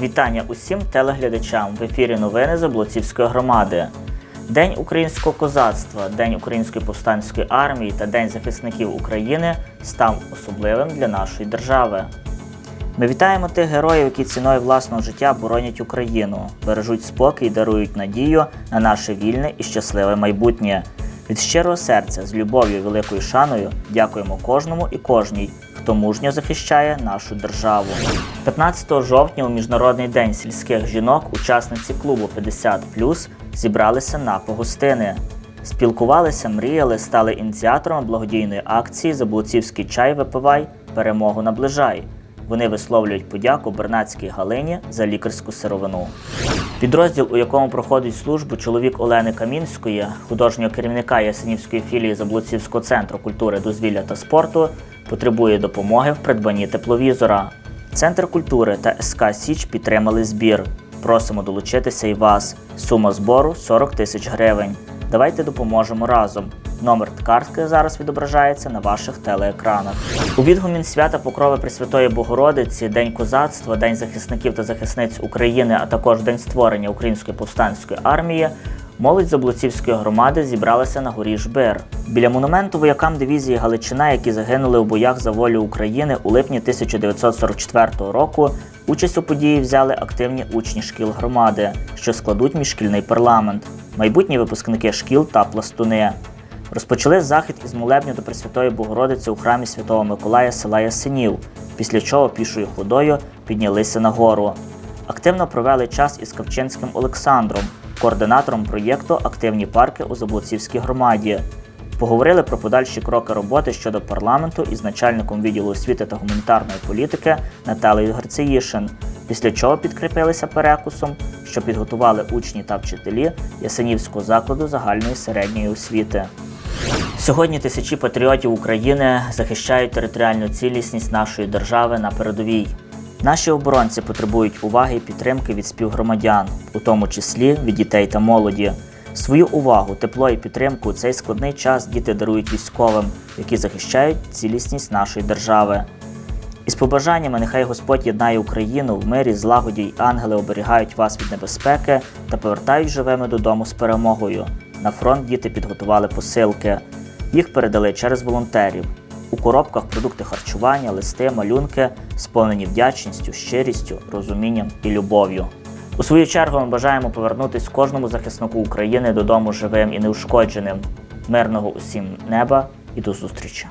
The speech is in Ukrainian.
Вітання усім телеглядачам в ефірі новини Заблоцівської громади. День українського козацтва, День української повстанської армії та День захисників України став особливим для нашої держави. Ми вітаємо тих героїв, які ціною власного життя боронять Україну, бережуть спокій дарують надію на наше вільне і щасливе майбутнє. Від щирого серця, з любов'ю великою шаною дякуємо кожному і кожній, хто мужньо захищає нашу державу. 15 жовтня у Міжнародний день сільських жінок учасниці клубу 50+, зібралися на погостини. Спілкувалися, мріяли, стали ініціаторами благодійної акції Заблоцівський чай випивай, перемогу наближай. Вони висловлюють подяку Бернацькій Галині за лікарську сировину. Підрозділ, у якому проходить службу чоловік Олени Камінської, художнього керівника Ясенівської філії Заблоцівського центру культури, дозвілля та спорту, потребує допомоги в придбанні тепловізора. Центр культури та СК Січ підтримали збір. Просимо долучитися і вас. Сума збору 40 тисяч гривень. Давайте допоможемо разом. Номер картки зараз відображається на ваших телеекранах. У відгумін свята Покрови Пресвятої Богородиці, День козацтва, День захисників та захисниць України, а також День створення Української повстанської армії. Молодь Заблоцівської громади зібралася на горі Жбир. Біля монументу воякам дивізії Галичина, які загинули у боях за волю України у липні 1944 року. Участь у події взяли активні учні шкіл громади, що складуть міжшкільний парламент, майбутні випускники шкіл та пластуни. Розпочали захід із молебню до Пресвятої Богородиці у храмі Святого Миколая села Ясенів, після чого пішою ходою піднялися на гору. Активно провели час із Кавчинським Олександром, координатором проєкту Активні парки у Заблоцівській громаді. Поговорили про подальші кроки роботи щодо парламенту із начальником відділу освіти та гуманітарної політики Наталею Герцеїшин, після чого підкріпилися перекусом, що підготували учні та вчителі Ясенівського закладу загальної середньої освіти. Сьогодні тисячі патріотів України захищають територіальну цілісність нашої держави на передовій. Наші оборонці потребують уваги і підтримки від співгромадян, у тому числі від дітей та молоді. Свою увагу, тепло і підтримку у цей складний час діти дарують військовим, які захищають цілісність нашої держави. Із побажаннями нехай Господь єднає Україну в мирі, злагоді й ангели оберігають вас від небезпеки та повертають живими додому з перемогою. На фронт діти підготували посилки. Їх передали через волонтерів. У коробках продукти харчування, листи, малюнки, сповнені вдячністю, щирістю, розумінням і любов'ю. У свою чергу ми бажаємо повернутись кожному захиснику України додому живим і неушкодженим. Мирного усім неба і до зустрічі!